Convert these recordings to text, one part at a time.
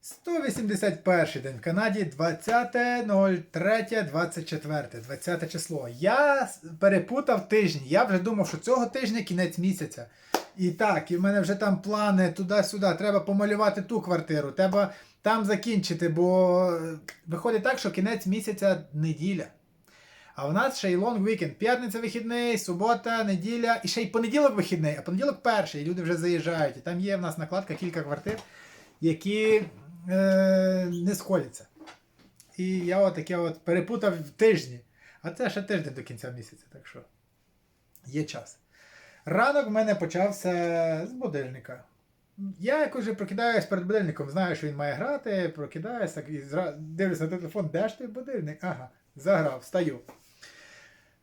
181 день в Канаді 20.03.24, 20 число. Я перепутав тижні. Я вже думав, що цього тижня кінець місяця. І так, і в мене вже там плани туди-сюди. Треба помалювати ту квартиру, треба там закінчити, бо е, виходить так, що кінець місяця неділя. А в нас ще й лонг вікенд. П'ятниця вихідний, субота, неділя, і ще й понеділок вихідний, а понеділок перший, і люди вже заїжджають. І там є в нас накладка кілька квартир, які е, не сходяться. І я от таке от перепутав в тижні. А це ще тиждень до кінця місяця, так що є час. Ранок в мене почався з будильника. Я якось вже прокидаюсь перед будильником, знаю, що він має грати, прокидаюся і зра... дивлюся на телефон, де ж той будильник? Ага, заграв, встаю.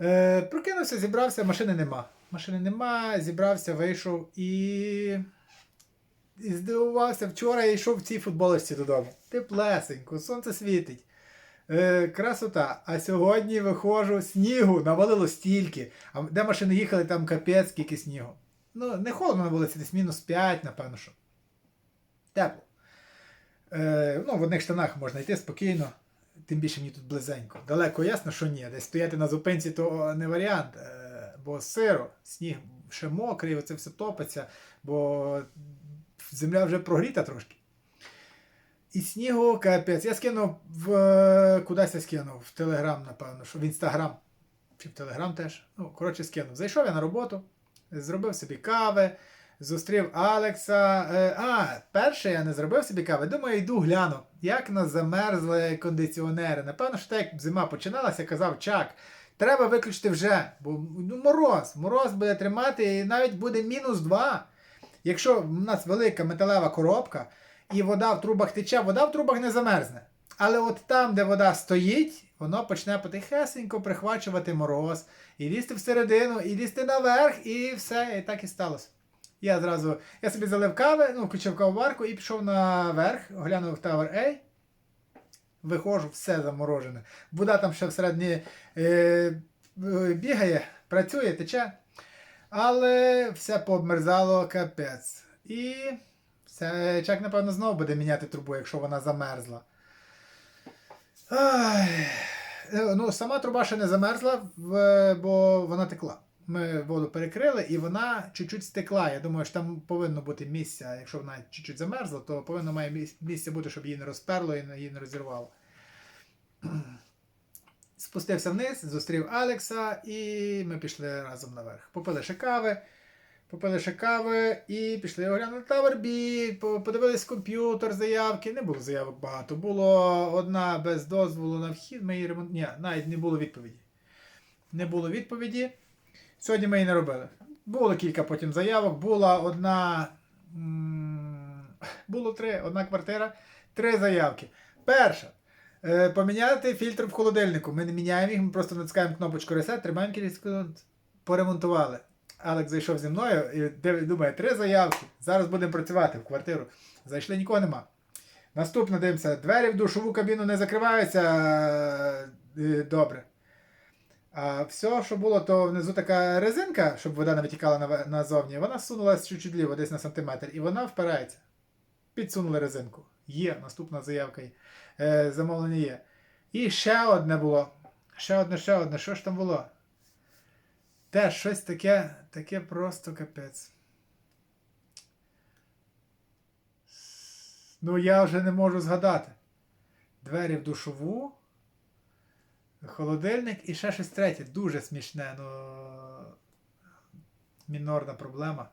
Е, прокинувся, зібрався, машини нема. Машини нема, зібрався, вийшов і. І здивувався, вчора я йшов в цій футболочці додому. Теплесенько, сонце світить. Е, красота. А сьогодні виходжу, снігу навалило стільки. А де машини їхали, там капець, скільки снігу. Ну, не холодно на вулиці, десь мінус 5, напевно, що. Тепло. Е, ну, в одних штанах можна йти спокійно, тим більше мені тут близенько. Далеко ясно, що ні. Десь стояти на зупинці то не варіант, е, бо сиро, сніг ще мокрий, оце все топиться, бо земля вже прогріта трошки. І снігу капець. Я скинув в. Кудись я скинув? В Телеграм, напевно, що в Інстаграм. Чи в Телеграм теж. Ну, коротше, скинув. Зайшов я на роботу, зробив собі кави, зустрів Алекса. Е, А, перше я не зробив собі кави. Думаю, йду гляну, як нас замерзли кондиціонери. Напевно, що так як зима починалася, казав Чак. Треба виключити вже, бо ну, мороз. Мороз буде тримати, і навіть буде мінус 2. Якщо в нас велика металева коробка, і вода в трубах тече, вода в трубах не замерзне. Але от там, де вода стоїть, воно почне потихесенько прихвачувати мороз, і лізти всередину, і лізти наверх, і все, і так і сталося. Я зразу, я собі залив кави, ну, включив кавоварку і пішов наверх, оглянув Tower A. Виходжу, все заморожене. Вода там ще всередині е, бігає, працює, тече. Але все пообмерзало капець. І все, чак, напевно, знову буде міняти трубу, якщо вона замерзла. Ай. Е, Ну, сама труба ще не замерзла, бо вона текла. Ми воду перекрили і вона чуть-чуть стекла. Я думаю, що там повинно бути місце, якщо вона чуть-чуть замерзла, то повинно має місце бути, щоб її не розперло і її не розірвало. Спустився вниз, зустрів Алекса, і ми пішли разом наверх. Попили ще кави. Попили ще кави і пішли B, по- подивились комп'ютер, заявки. Не було заявок багато. Було одна без дозволу на вхід. Ми її ремонт... Ні, навіть не було відповіді. Не було відповіді. Сьогодні ми її не робили. Було кілька потім заявок. Була одна. Було три, одна квартира, три заявки. Перша. Е, поміняти фільтр в холодильнику. Ми не міняємо їх, ми просто натискаємо кнопочку Reset, тримаємо кілька секунд, поремонтували. Алекс зайшов зі мною і думає, три заявки. Зараз будемо працювати в квартиру. Зайшли, нікого нема. Наступно дивимося, двері в душову кабіну не закриваються е, добре. А все, що було, то внизу така резинка, щоб вода не витікала назовні, вона сунулася чуть-чуть ліво, десь на сантиметр, і вона впирається. Підсунули резинку. Є, наступна заявка. Е, замовлення є. І ще одне було. Ще одне, ще одне. Що ж там було? Теж щось таке, таке просто капець. Ну, я вже не можу згадати. Двері в душову, холодильник і ще щось третє. Дуже смішне, ну. Мінорна проблема.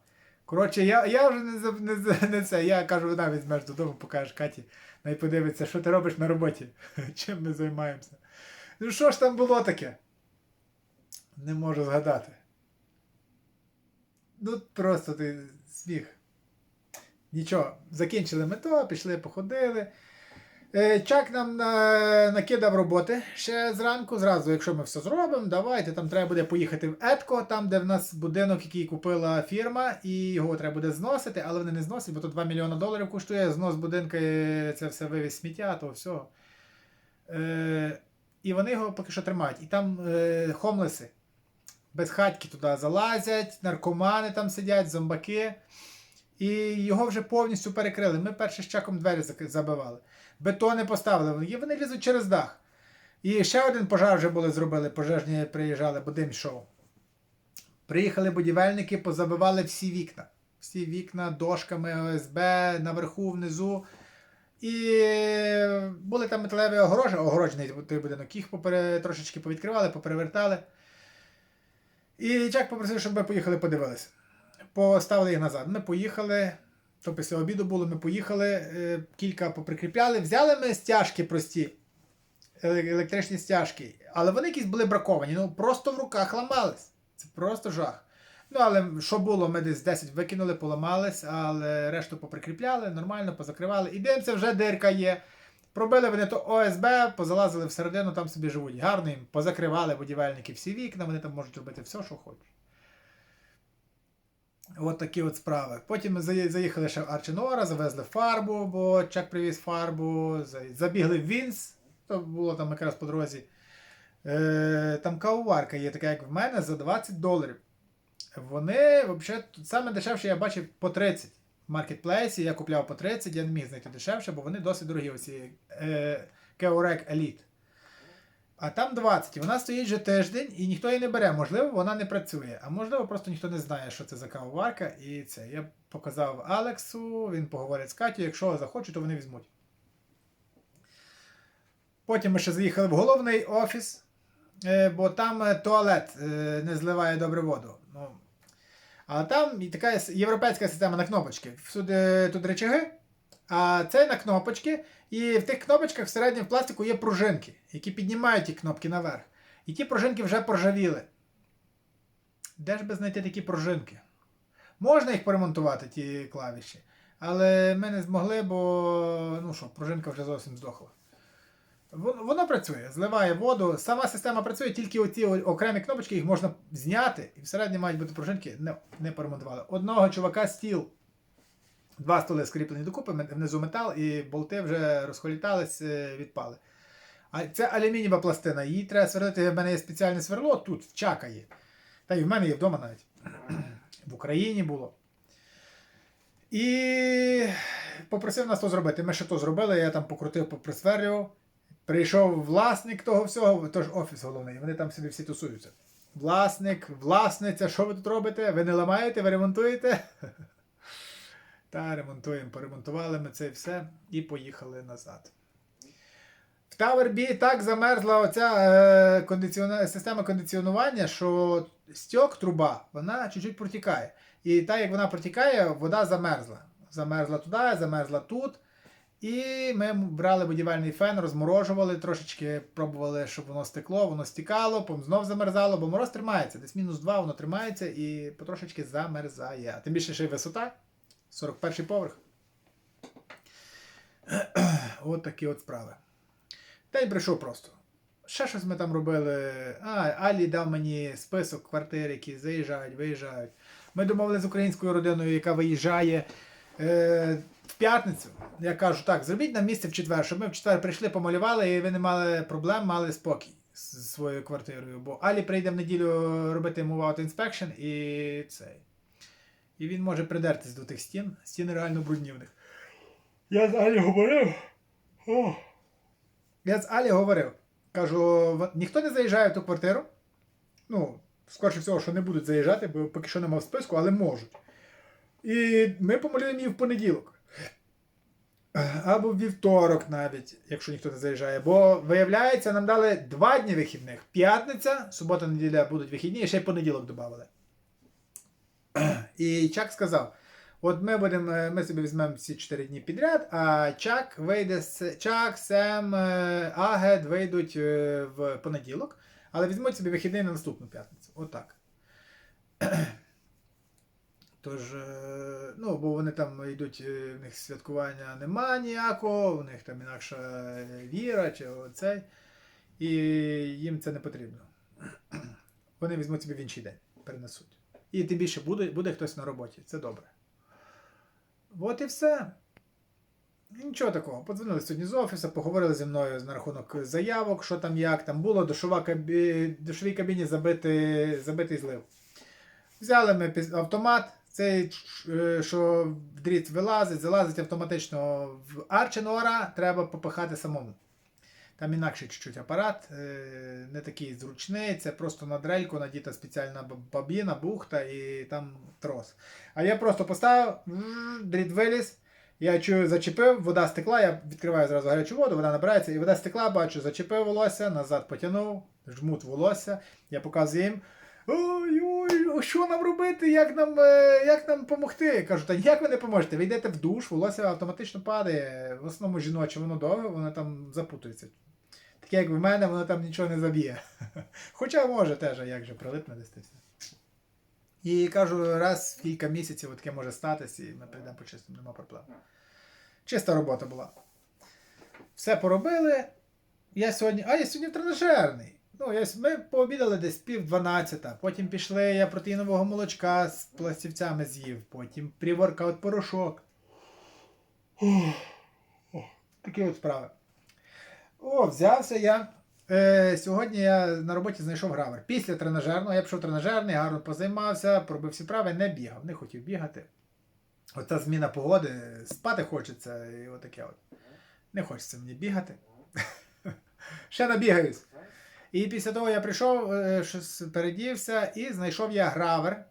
Коротше, я, я вже не, не, не це. Я кажу, вона візьмеш додому, покажеш Каті, най подивиться, що ти робиш на роботі, чим ми займаємося. Ну що ж там було таке? Не можу згадати. Ну, просто ти сміх. Нічого, закінчили ми то, пішли, походили. Е, Чак нам накидав роботи ще зранку, зразу, якщо ми все зробимо, давайте. Там треба буде поїхати в Етко, там, де в нас будинок, який купила фірма, і його треба буде зносити, але вони не зносять, бо то 2 мільйони доларів коштує. Знос будинка, е, це все вивіз сміття, то все. Е, і вони його поки що тримають. І там е, хомлеси. Безхатьки туди залазять, наркомани там сидять, зомбаки. І його вже повністю перекрили. Ми першим з чаком двері забивали. Бетони поставили, і вони лізуть через дах. І ще один пожар вже були зробили, пожежні приїжджали, бо дим йшов. Приїхали будівельники, позабивали всі вікна. Всі вікна дошками ОСБ наверху, внизу. І були там металеві огорожі, огороджений той будинок. Їх попере, трошечки повідкривали, поперевертали. І Чак попросив, щоб ми поїхали подивилися. Поставили їх назад. Ми поїхали. То після обіду було, ми поїхали, е, кілька поприкріпляли. Взяли ми стяжки прості, електричні стяжки, але вони якісь були браковані. Ну просто в руках ламались. Це просто жах. Ну, але що було, ми десь 10 викинули, поламались, але решту поприкріпляли, нормально, позакривали. І дивимося, вже дирка є. Пробили вони то ОСБ, позалазили всередину, там собі живуть. Гарно їм позакривали будівельники всі вікна, вони там можуть робити все, що хочуть. От такі от справи. Потім ми заїхали ще в Арчинора, завезли фарбу, бо Чак привіз фарбу. Забігли в Вінс, то було там якраз по дорозі. Е, там кавоварка є така, як в мене, за 20 доларів. Вони, взагалі, саме дешевше я бачив по 30. В маркетплейсі я купляв по 30, я не міг знайти дешевше, бо вони досить дорогі, оці е, Keorek Elite. А там 20. І вона стоїть вже тиждень і ніхто її не бере. Можливо, вона не працює. А можливо, просто ніхто не знає, що це за кавоварка. І це. Я показав Алексу, він поговорить з Катю. Якщо захочуть, то вони візьмуть. Потім ми ще заїхали в головний офіс, е, бо там е, туалет е, не зливає добре воду. Ну, а там така європейська система на кнопочки. Всюди тут речаги, а це на кнопочки. І в тих кнопочках всередині в пластику є пружинки, які піднімають ті кнопки наверх. І ті пружинки вже поржавіли. Де ж би знайти такі пружинки? Можна їх поремонтувати, ті клавіші. Але ми не змогли, бо ну що, пружинка вже зовсім здохла. Воно, працює, зливає воду. Сама система працює, тільки оці окремі кнопочки їх можна зняти, і всередині мають бути пружинки, не, не поремонтували. Одного чувака стіл. Два столи скріплені докупи, внизу метал, і болти вже розхолітались, е, відпали. А це алюмінієва пластина. Її треба сверлити. В мене є спеціальне сверло, тут в чака. Та й в мене є вдома навіть. В Україні було. І попросив нас то зробити. Ми ще то зробили, я там покрутив, поприсверлював. Прийшов власник того всього, тож офіс головний, вони там собі всі тусуються. Власник, власниця, що ви тут робите? Ви не ламаєте, ви ремонтуєте? Та ремонтуємо, поремонтували ми це все і поїхали назад. В Tower B так замерзла оця е, кондиціона... система кондиціонування, що стьок, труба, вона чуть-чуть протікає. І так як вона протікає, вода замерзла. Замерзла туди, замерзла тут. І ми брали будівельний фен, розморожували, трошечки пробували, щоб воно стекло, воно стікало, потім знов замерзало, бо мороз тримається. Десь мінус 2 воно тримається і потрошечки замерзає. Тим більше ще й висота. 41 поверх. от такі от справи. Й прийшов просто. Ще щось ми там робили. А, Алі дав мені список квартир, які заїжджають, виїжджають. Ми домовилися з українською родиною, яка виїжджає е, в п'ятницю. Я кажу, так, зробіть нам місце в четвер, щоб ми в четвер прийшли, помалювали, і ви не мали проблем, мали спокій з своєю квартирою. Бо Алі прийде в неділю робити move out inspection і цей. І він може придертись до тих стін. Стіни реально брудні в них. Я з Алі говорив. О. Я з Алі говорив. Кажу, ніхто не заїжджає в ту квартиру. Ну, скоріше всього, що не будуть заїжджати, бо поки що нема в списку, але можуть. І ми помалюємо її в понеділок. Або в вівторок навіть, якщо ніхто не заїжджає. Бо виявляється, нам дали два дні вихідних. П'ятниця, субота, неділя будуть вихідні, і ще й понеділок додали. І Чак сказав: от ми будемо, е, ми собі візьмемо всі 4 дні підряд, а Чак вийде Чак, Сем, е, Агет вийдуть е, в понеділок, але візьмуть собі вихідний на наступну п'ятницю. Отак. Тож, ну, бо вони там йдуть, в них святкування нема ніякого, у них там інакша віра чи оцей. І їм це не потрібно. Вони візьмуть собі в інший день, перенесуть. І тим більше буде, буде хтось на роботі. Це добре. От і все. Нічого такого. Подзвонили сьогодні з офісу, поговорили зі мною на рахунок заявок, що там, як там було, душова кабі... душовій кабіні забитий, забитий злив. Взяли ми автомат, Цей, е, що дріт вилазить, залазить автоматично в арченора, треба попихати самому. Там інакше чуть-чуть апарат, е, не такий зручний, це просто на дрельку надіта спеціальна бабіна, бухта і там трос. А я просто поставив, дріт виліз, я чую, зачепив, вода стекла, я відкриваю зразу гарячу воду, вода набирається, і вода стекла, бачу, зачепив волосся, назад потягнув, жмут волосся, я показую їм. Ой, ой, що нам робити? Як нам, е, як нам допомогти? Кажу, та ніяк ви не поможете. Ви йдете в душ, волосся автоматично падає. В основному жіноче, воно довге, воно там запутується. Таке, як в мене, воно там нічого не заб'є. Хоча може теж, як же прилипне десь все. І кажу, раз в кілька місяців таке може статись, і ми прийдемо почистимо, нема проблем. Чиста робота була. Все поробили. Я сьогодні. А, я сьогодні тренажерний. Ну, я, ми пообідали десь пів дванадцята. Потім пішли, я протеїнового молочка з пластівцями з'їв. Потім pre-workout порошок. Такі от справи. О, взявся я. Е, сьогодні я на роботі знайшов гравер. Після тренажерного я пішов тренажерний, гарно позаймався, пробив всі прави, не бігав, не хотів бігати. Оця зміна погоди, спати хочеться і отаке от. Не хочеться мені бігати. Ще набігаюсь. І після того я прийшов, е, передівся і знайшов я гравер,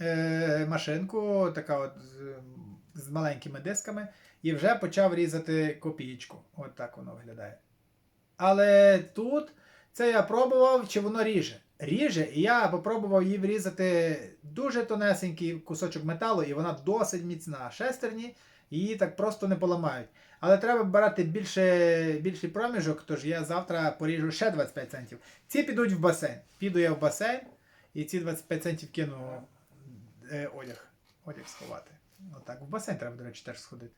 е, машинку, така от з, маленькими дисками, і вже почав різати копієчку. От так воно виглядає. Але тут це я пробував, чи воно ріже. Ріже, і я попробував її врізати дуже тонесенький кусочок металу, і вона досить міцна. Шестерні її так просто не поламають. Але треба брати більше, більший проміжок, тож я завтра поріжу ще 25 центів. Ці підуть в басейн. Піду я в басейн і ці 25 центів кину е, одяг. Одяг сховати. Отак, в басейн треба, до речі, теж сходити.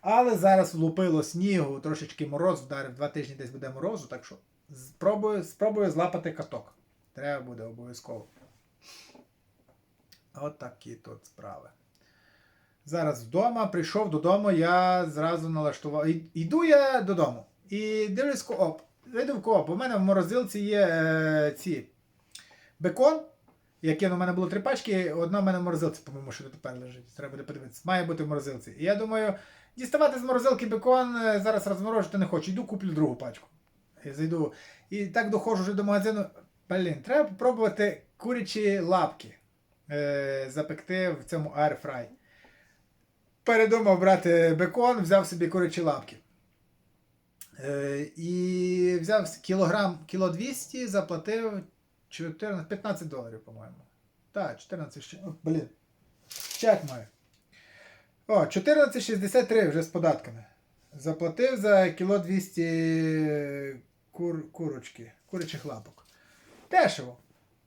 Але зараз влупило снігу, трошечки мороз вдарив, два тижні десь буде морозу, так що спробую, спробую злапати каток. Треба буде обов'язково. От тут справи. Зараз вдома, прийшов додому, я зразу налаштував. Йду я додому. І дивлюсь кооп. Зайду в кооп. У мене в морозилці є е, ці бекон. Яке у мене було три пачки, одна в мене в морозилці, по-моєму, що тепер лежить. Треба буде подивитися. Має бути в морозилці. І я думаю, діставати з морозилки бекон, е, зараз розморожити не хочу. Йду куплю другу пачку. І зайду. І так доходжу вже до магазину. Блін, треба попробувати курячі лапки е, запекти в цьому airfry. Передумав брати бекон, взяв собі курячі лапки. Е, і взяв кілограм, кіло 200, заплатив 14, 15 доларів, по-моєму. Так, 14 ще. Блін. Чек маю. О, 14,63 вже з податками. Заплатив за кіло 200 кур, курочки, курячих лапок. Дешево.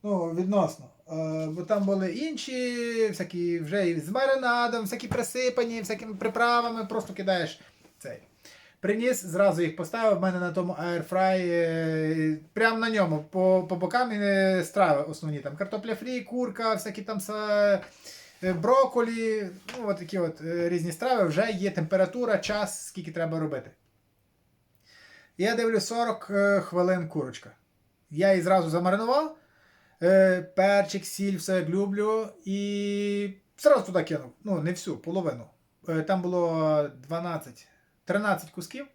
Ну, відносно. Е, бо там були інші, всякі вже і з маринадом, всякі присипані, всякими приправами, просто кидаєш цей. Приніс, зразу їх поставив в мене на тому аерфрай, е, прямо на ньому, по, по бокам е, страви основні. Там картопля фрі, курка, всякі там са, броколі, ну от такі от різні страви, вже є температура, час, скільки треба робити. Я дивлю 40 е, хвилин курочка. Я її зразу замаринував. Е, перчик, сіль, все як люблю. І зразу туди кинув. Ну, не всю, половину. Е, там було 12, 13 кусків.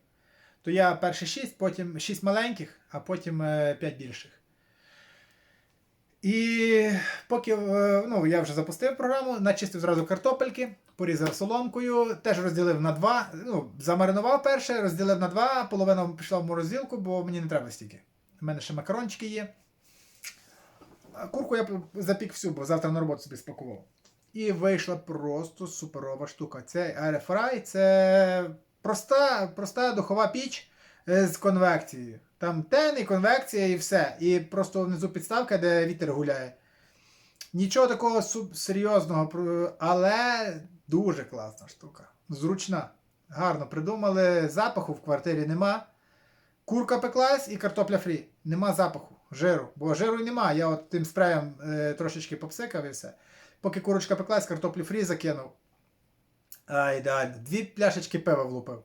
То я перші 6, потім 6 маленьких, а потім 5 більших. І поки е, ну, я вже запустив програму, начистив зразу картопельки, порізав соломкою, теж розділив на два. Ну, замаринував перше, розділив на два, половина пішла в морозилку, бо мені не треба стільки. У мене ще макарончики є. Курку я запік всю, бо завтра на роботу собі спакував. І вийшла просто суперова штука. Цей Fry це проста, проста духова піч е, з конвекцією. Там тен і конвекція і все. І просто внизу підставка, де вітер гуляє. Нічого такого серйозного, але дуже класна штука. Зручна. Гарно придумали. Запаху в квартирі нема. Курка пеклась і картопля фрі. Нема запаху, жиру. Бо жиру нема. Я от тим спреєм е, трошечки попсикав і все. Поки курочка пеклась, картоплю фрі закинув. А, ідеально. Дві пляшечки пива влупив.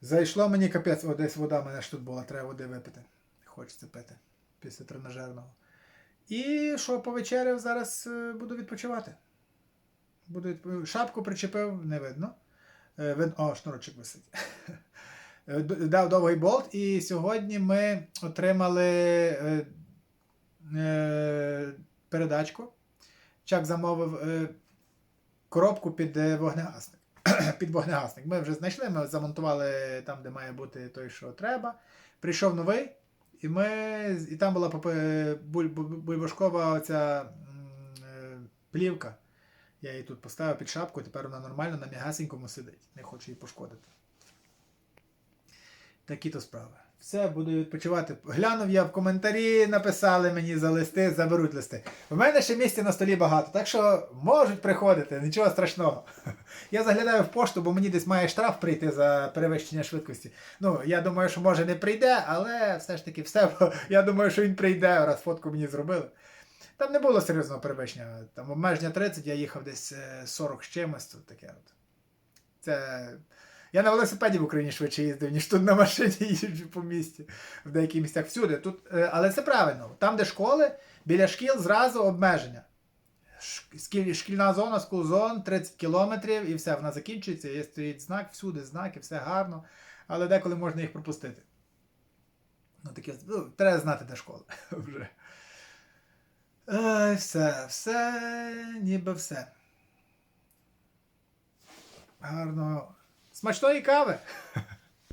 Зайшло мені капець, о, десь вода мене ж тут була, треба води випити. Хочеться пити після тренажерного. І що повечеряв, зараз е, буду відпочивати. Буду відп- Шапку причепив, не видно. Е, вид- О, шнурочок висить. Е, Дав довгий болт, і сьогодні ми отримали е, е, передачку. Чак замовив коробку під вогнегасник. під вогнегасник. Ми вже знайшли, ми замонтували там, де має бути той, що треба. Прийшов новий, і ми, і там була бульбашкова оця плівка. Я її тут поставив під шапку, тепер вона нормально на м'ягасенькому сидить. Не хочу її пошкодити. Такі то справи. Все, буду відпочивати. Глянув я в коментарі, написали мені за листи, заберуть листи. У мене ще місця на столі багато, так що можуть приходити, нічого страшного. Я заглядаю в пошту, бо мені десь має штраф прийти за перевищення швидкості. Ну, я думаю, що може не прийде, але все ж таки все. Я думаю, що він прийде, раз фотку мені зробили. Там не було серйозного перевищення. Там обмеження 30, я їхав десь е, 40 з чимось. Таке от. Це. Я на велосипеді в Україні швидше їздив, ніж тут на машині їжджу по місті. В деяких місцях всюди. Тут, е, але це правильно. Там, де школи, біля шкіл зразу обмеження. Шкільна зона, скул-зон, 30 кілометрів і все, вона закінчується, є стоїть знак, всюди знаки, все гарно. Але деколи можна їх пропустити. Ну, таке, ну, треба знати, де школа. Вже. Ай, все, все, ніби все. Гарно. Смачної кави.